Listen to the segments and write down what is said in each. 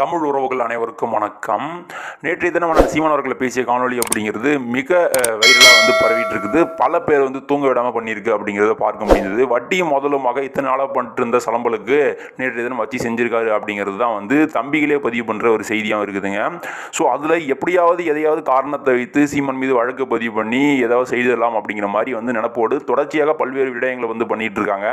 தமிழ் உறவுகள் அனைவருக்கும் வணக்கம். நேற்றைய தினம் அண்ணன் சீமான் அவர்களை பேசிய காணொளி அப்படிங்கிறது மிக வைரலாக வந்து பரவி இருக்குது. பல பேர் வந்து தூங்க விடாமல் பண்ணியிருக்கு அப்படிங்கிறத பார்க்க முடிந்தது. வட்டியும் முதலுமாக இத்தனை நாளாக பண்ணிட்டு இருந்த சலம்பலுக்கு நேற்று தினம் வச்சு செஞ்சிருக்காரு அப்படிங்கிறது தான் வந்து தம்பிகளே பதிவு பண்ணுற ஒரு செய்தியாக இருக்குதுங்க. ஸோ அதில் எப்படியாவது எதையாவது காரணத்தை வைத்து சீமன் மீது வழக்கு பதிவு பண்ணி ஏதாவது செய்திடலாம் அப்படிங்கிற மாதிரி வந்து நினப்போடு தொடர்ச்சியாக பல்வேறு விடயங்களை வந்து பண்ணிட்டு இருக்காங்க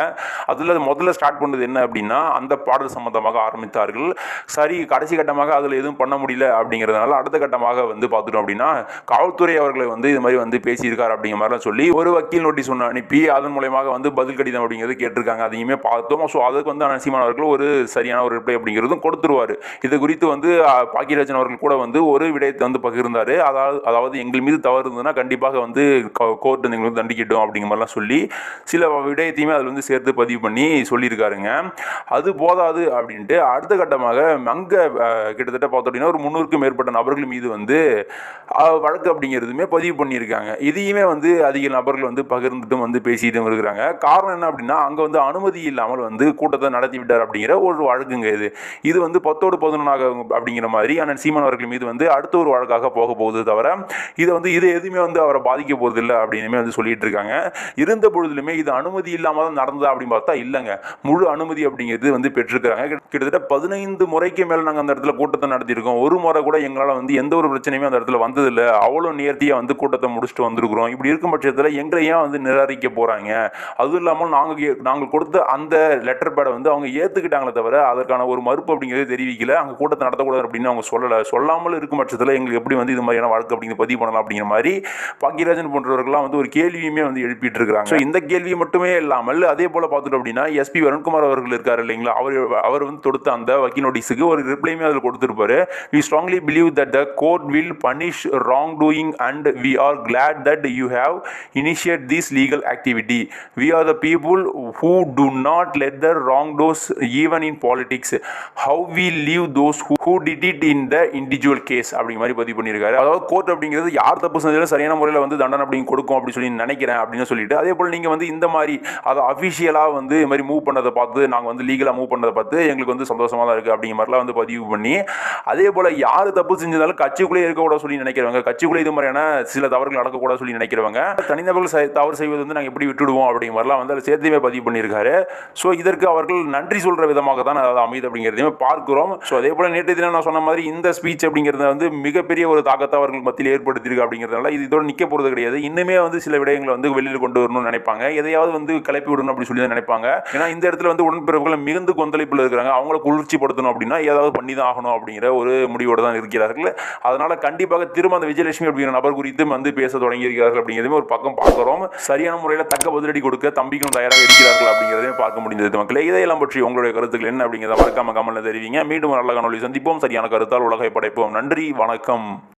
அதில் முதல்ல ஸ்டார்ட் பண்ணது என்ன அப்படின்னா அந்த பாடல் சம்பந்தமாக ஆரம்பித்தார்கள். சரி கடைசி கட்டமாக அதில் எதுவும் பண்ண முடியல அப்படிங்கிறதுனால அடுத்த கட்டமாக வந்து பார்த்துட்டோம் அப்படின்னா காவல்துறை அவர்களை வந்து இது மாதிரி வந்து பேசியிருக்கார் அப்படிங்கிற மாதிரிலாம் சொல்லி ஒரு வக்கீல் நோட்டீஸ் ஒன்று அனுப்பி அதன் மூலயமாக வந்து பதில் கடிதம் அப்படிங்கிறது கேட்டிருக்காங்க. அதையுமே பார்த்தோம். ஸோ அதுக்கு வந்து அனசீமான் அவர்கள் ஒரு சரியான ஒரு ரிப்ளை அப்படிங்கிறதும் கொடுத்துருவார். இது குறித்து வந்து பாக்கியராஜன் அவர்கள் கூட வந்து ஒரு விடயத்தை வந்து பகிர்ந்தார். அதாவது அதாவது எங்கள் மீது தவறு இருந்ததுன்னா கண்டிப்பாக வந்து கோர்ட் எங்களுக்கு வந்து அப்படிங்கிற மாதிரிலாம் சொல்லி சில விடயத்தையுமே அதில் வந்து சேர்த்து பதிவு பண்ணி சொல்லியிருக்காருங்க. அது போதாது அப்படின்ட்டு அடுத்த கட்டமாக அங்கே கிட்டத்தட்ட பார்த்தோம் அப்படின்னா ஒரு முந்நூறுக்கும் மேற்பட்ட நபர்கள் மீது வந்து வழக்கு அப்படிங்கிறதுமே பதிவு பண்ணியிருக்காங்க. இதையுமே வந்து வந்து அதிக நபர்கள் வந்து பகிர்ந்துட்டும் வந்து பேசிட்டும் இருக்கிறாங்க. காரணம் என்ன அப்படின்னா அங்கே வந்து அனுமதி இல்லாமல் வந்து கூட்டத்தை நடத்தி விட்டார் அப்படிங்கிற ஒரு வழக்குங்க இது. இது வந்து பத்தோடு பதினொன்றாக அப்படிங்கிற மாதிரி அண்ணன் சீமான் அவர்கள் மீது வந்து அடுத்த ஒரு வழக்காக போக போகுது தவிர இது வந்து இது எதுவுமே வந்து அவரை பாதிக்க இல்லை அப்படின்னுமே வந்து சொல்லிட்டு இருக்காங்க. இருந்த பொழுதுலுமே இது அனுமதி இல்லாமல் தான் நடந்ததா அப்படின்னு பார்த்தா இல்லைங்க. முழு அனுமதி அப்படிங்கிறது வந்து பெற்றிருக்கிறாங்க. கிட்ட- கிட்டத்தட்ட பதினைந்து முறைக்கு மேலே நாங்கள் அந்த இடத்துல கூட்டத்தை நடத்தியிருக்கோம். ஒரு முறை கூட எங்களால் வந்து எந்த ஒரு பிரச்சனையுமே அந்த இடத்துல வந்ததில்லை. அவ்வளோ நேர்த்தியாக வந்து கூட்டத்தை முடிச்சுட்டு வந்திருக்கிறோம். இப்படி இருக்கும் பட்சத்தில் எங்களை ஏன் வந்து நிராகரிக்க போகிறாங்க அதுவும் இல்லாமல் நாங்கள் நாங்கள் கொடுத்த அந்த லெட்டர் பேடை வந்து அவங்க ஏற்றுக்கிட்டாங்களே தவிர அதற்கான ஒரு மறுப்பு அப்படிங்கிறது தெரிவிக்கல. அங்கே கூட்டத்தை நடத்தக்கூடாது அப்படின்னு அவங்க சொல்லலை. சொல்லாமல் இருக்கும் பட்சத்தில் எங்களுக்கு எப்படி வந்து இது மாதிரியான வழக்கு அப்படிங்கிறது பதிவு பண்ணலாம் அப்படிங்கிற மாதிரி பாக்கியராஜன் போன்றவர்கள்லாம் வந்து ஒரு கேள்வியுமே வந்து எழுப்பிட்டு இருக்காங்க ஸோ இந்த கேள்வி மட்டுமே இல்லாமல் அதே போல் பார்த்துட்டோம் அப்படின்னா எஸ்பி வருண்குமார் அவர்கள் இருக்கார் இல்லைங்களா? அவர் அவர் வந்து தொடுத்த அந்த வக்கீல் நோட்டீஸுக்கு ஒரு ரிப்ளைமே அதில் கொடுத்துருப்பாரு. We strongly believe that the court will punish wrongdoing and we are glad that you have have initiated this legal activity. We are the people who do not let the wrongdoers, even in politics. How we leave those who, who did it in the individual case அப்படிங்கிற மாதிரி பதிவு பண்ணியிருக்காரு அதாவது court அப்படிங்கிறது யார் தப்பு செஞ்சாலும் சரியான முறையில் வந்து தண்டனை அப்படிங்க கொடுக்கும் அப்படின்னு சொல்லி நினைக்கிறேன் அப்படின்னு சொல்லிட்டு அதே போல் நீங்கள் வந்து இந்த மாதிரி அதை அஃபிஷியலாக வந்து இது மாதிரி மூவ் பண்ணதை பார்த்து நாங்கள் வந்து லீகலாக மூவ் பண்ணதை பார்த்து எங்களுக்கு வந்து சந்தோஷமாக தான் இருக்குது அப்படிங்கிற மாதிரிலாம் வந்து பதிவு பண்ணி அதே போல் யார் தப்பு செஞ்சதாலும் கட்சிக்குள்ளே இருக்கக்கூடாது சொல்லி நினைக்கிறவங்க கட்சிக்குள்ளே இது மாதிரியான சில தவறுகள் நடக்கக்கூடாது சொல்லி நினைக்கிறவங்க தனிநபர்கள் தவறு செய்வது வந்து நாங்கள் எப்படி விட்டுடுவோம் அப்படிங்கிற மாதிரிலாம் வந்து அதில் சேர்த்துமே பதிவு பண்ணியிருக்காரு. ஸோ இதற்கு அவர்கள் நன்றி சொல்கிற விதமாக தான் அதாவது அமைது அப்படிங்கிறதையுமே பார்க்கிறோம். ஸோ அதே போல் நேற்று தினம் நான் சொன்ன மாதிரி இந்த ஸ்பீச் அப்படிங்கிறத வந்து மிகப்பெரிய ஒரு தாக்கத்தை அவர்கள் மத்தியில் ஏற்படுத்தியிருக்கு அப்படிங்கிறதுனால இது இதோட நிற்க போகிறது கிடையாது. இன்னுமே வந்து சில விடயங்களை வந்து வெளியில் கொண்டு வரணும்னு நினைப்பாங்க. எதையாவது வந்து கிளப்பி விடணும் அப்படி சொல்லி தான் நினைப்பாங்க. ஏன்னா இந்த இடத்துல வந்து உடன்பிறப்புகள் மிகுந்து கொந்தளிப்பில் இருக்கிறாங்க. அவங்கள குளிர்ச்சிப்படுத்தணும் அப்படின்னா ஏதாவது பண்ணி தான் ஆகணும் அப்படிங்கிற ஒரு முடிவோடு தான் இருக்கிறார்கள். அதனால் கண்டிப்பாக திரும்ப அந்த விஜயலட்சுமி அப்படிங்கிற நபர் குறித்து வந்து பேச தொடங்கி இருக்கிறார்கள் அப்படிங்கிறதுமே ஒரு பக்கம் பார்க்குறோம். சரியான முறையில் தக்க பதிலடி கொடுக்க தம்பிக்கும் தயாராக இருக்கிறார்கள் அப்படிங்கிறதையும் பார்க்க முடிந்தது மக்களே. இதையெல்லாம் பற்றி உங்களுடைய கருத்துக்கள் என்ன அப்படிங்கிறத மறக்காம கமலில் தெரிவிங்க. மீண்டும் நல்ல காணொலி சந்திப்போம். சரியான கருத்தால் உலகை படைப்போம். நன்றி. வணக்கம்.